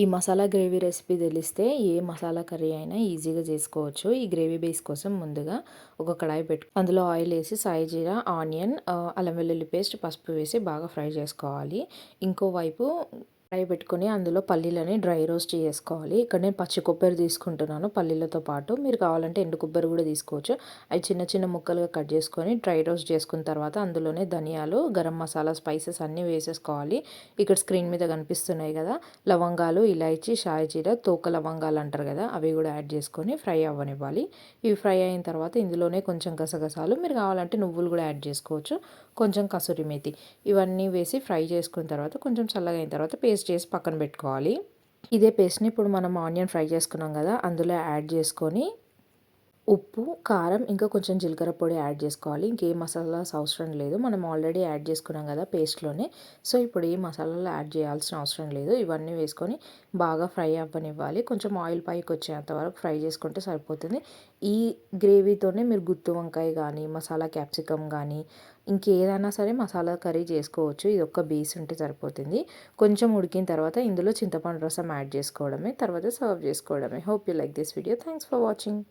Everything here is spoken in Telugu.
ఈ మసాలా గ్రేవీ రెసిపీ తెలిస్తే ఏ మసాలా కర్రీ అయినా ఈజీగా చేసుకోవచ్చు. ఈ గ్రేవీ బేస్ కోసం ముందుగా ఒక కడాయి పెట్టు అందులో ఆయిల్ వేసి సాయి జీరా ఆనియన్ అల్లం వెల్లుల్లి పేస్ట్ పసుపు వేసి బాగా ఫ్రై చేసుకోవాలి. ఇంకోవైపు ఫ్రై పెట్టుకొని అందులో పల్లీలని డ్రై రోస్ట్ చేసుకోవాలి. ఇక్కడ నేను పచ్చి కొబ్బరి తీసుకుంటున్నాను పల్లీలతో పాటు. మీరు కావాలంటే ఎండు కొబ్బరి కూడా తీసుకోవచ్చు. అవి చిన్న చిన్న ముక్కలుగా కట్ చేసుకొని డ్రై రోస్ట్ చేసుకున్న తర్వాత అందులోనే ధనియాలు గరం మసాలా స్పైసెస్ అన్నీ వేసేసుకోవాలి. ఇక్కడ స్క్రీన్ మీద కనిపిస్తున్నాయి కదా లవంగాలు ఇలాచి షాయిజీర తోక లవంగాలు అంటారు కదా అవి కూడా యాడ్ చేసుకొని ఫ్రై అవ్వనివ్వాలి. ఇవి ఫ్రై అయిన తర్వాత ఇందులోనే కొంచెం గసగసాలు మీరు కావాలంటే నువ్వులు కూడా యాడ్ చేసుకోవచ్చు. కొంచెం కసూరి మేతి ఇవన్నీ వేసి ఫ్రై చేసుకున్న తర్వాత కొంచెం చల్లగా అయిన తర్వాత పేస్ట్ పేస్ట్ చేసి పక్కన పెట్టుకోవాలి. ఇదే పేస్ట్ని ఇప్పుడు మనం ఆనియన్ ఫ్రై చేసుకున్నాం కదా అందులో యాడ్ చేసుకొని ఉప్పు కారం ఇంకా కొంచెం జీలకర్ర పొడి యాడ్ చేసుకోవాలి. ఇంకే మసాలాస్ అవసరం లేదు. మనం ఆల్రెడీ యాడ్ చేసుకున్నాం కదా పేస్ట్లోనే. సో ఇప్పుడు ఏ మసాలాలు యాడ్ చేయాల్సిన అవసరం లేదు. ఇవన్నీ వేసుకొని బాగా ఫ్రై అవ్వనివ్వాలి. కొంచెం ఆయిల్ పైకి వచ్చేంత వరకు ఫ్రై చేసుకుంటే సరిపోతుంది. ఈ గ్రేవీతోనే మీరు గుత్తి వంకాయ కానీ మసాలా క్యాప్సికమ్ కానీ ఇంకేదైనా సరే మసాలా కర్రీ చేసుకోవచ్చు. ఇది ఒక్క బేస్ ఉంటే సరిపోతుంది. కొంచెం ఉడికిన తర్వాత ఇందులో చింతపండు రసం యాడ్ చేసుకోవడమే. తర్వాత సర్వ్ చేసుకోవడమే. Hope you like this video thanks for watching